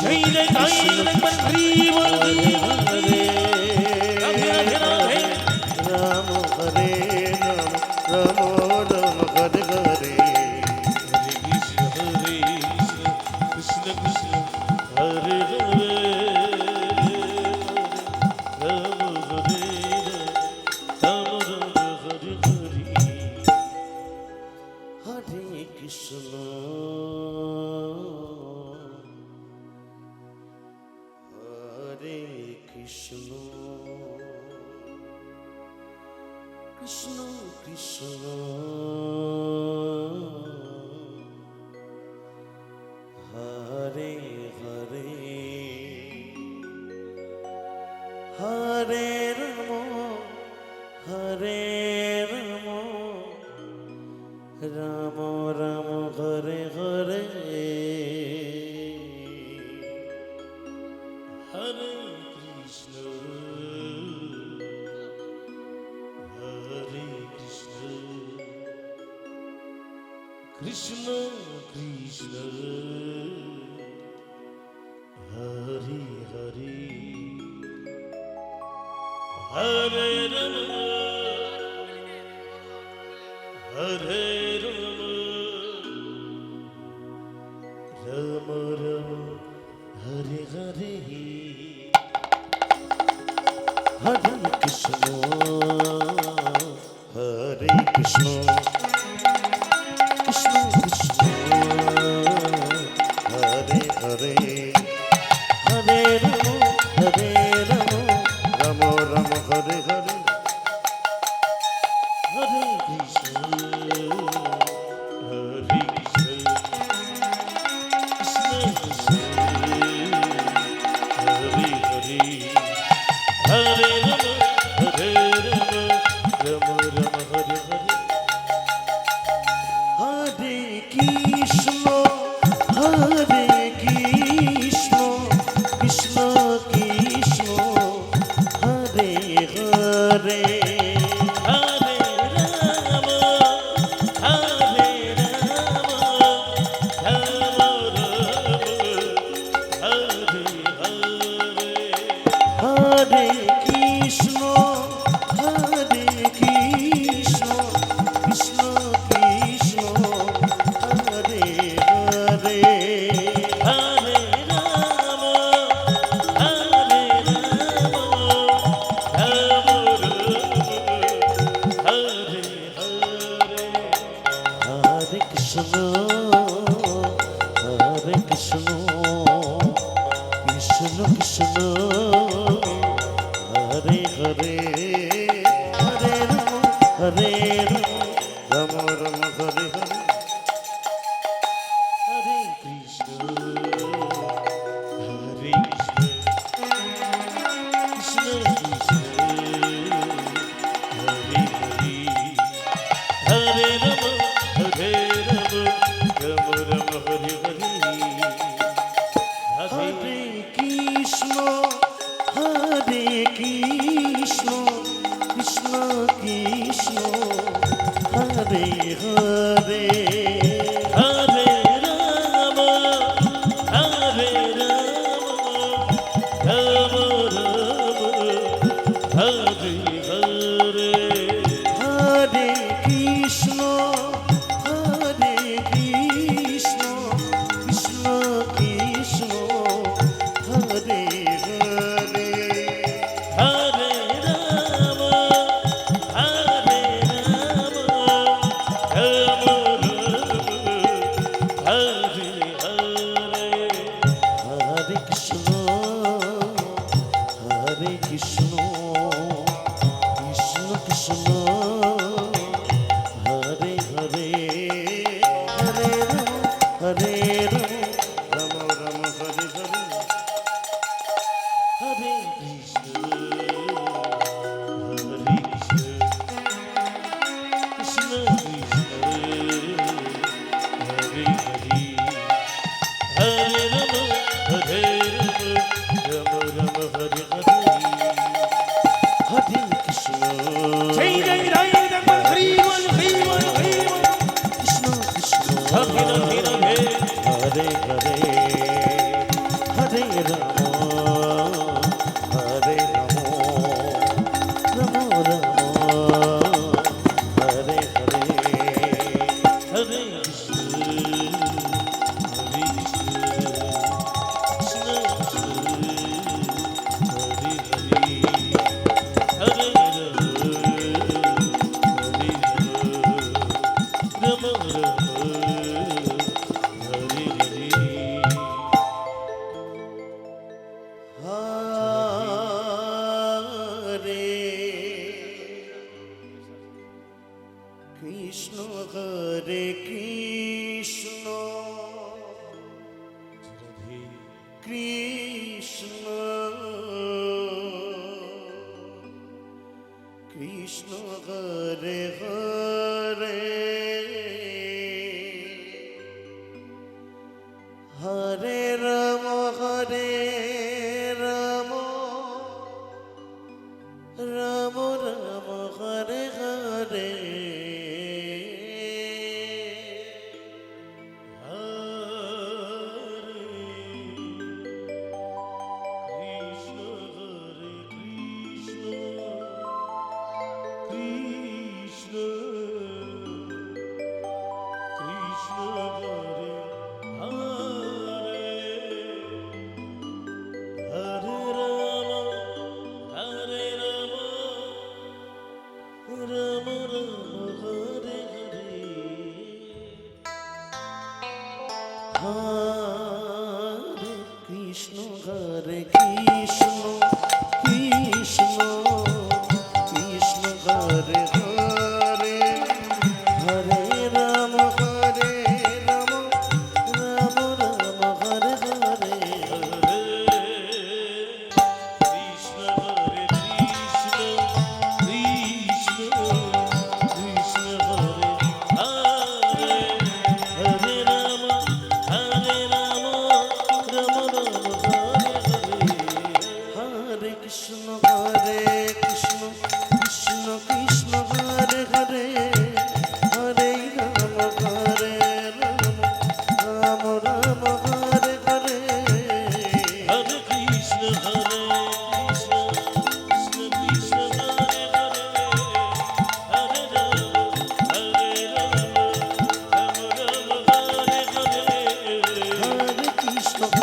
Shri Lai Lai Lai the Lai Krishna Krishna. Krishna, Krishna, Hari, Hari, Hare Rama, Hare রে রে হরে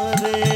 কৃষ্ণ